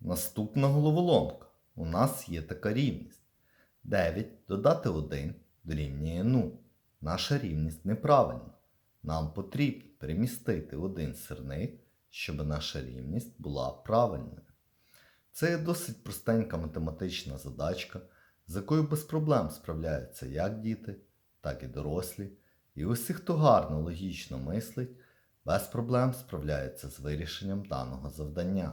Наступна головоломка. У нас є така рівність. 9 додати 1 дорівнює 0. Наша рівність неправильна. Нам потрібно перемістити один сирник, щоб наша рівність була правильною. Це є досить простенька математична задачка, з якою без проблем справляються як діти, так і дорослі. І усі, хто гарно логічно мислить, без проблем справляються з вирішенням даного завдання.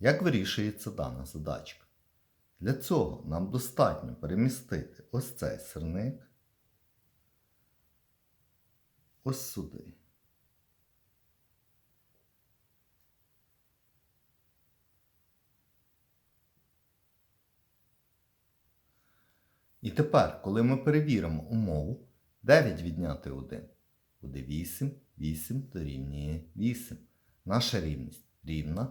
Як вирішується дана задачка? Для цього нам достатньо перемістити ось цей сирник ось сюди. І тепер, коли ми перевіримо умову, 9 відняти 1 буде 8, 8 дорівнює 8. Наша рівність рівна,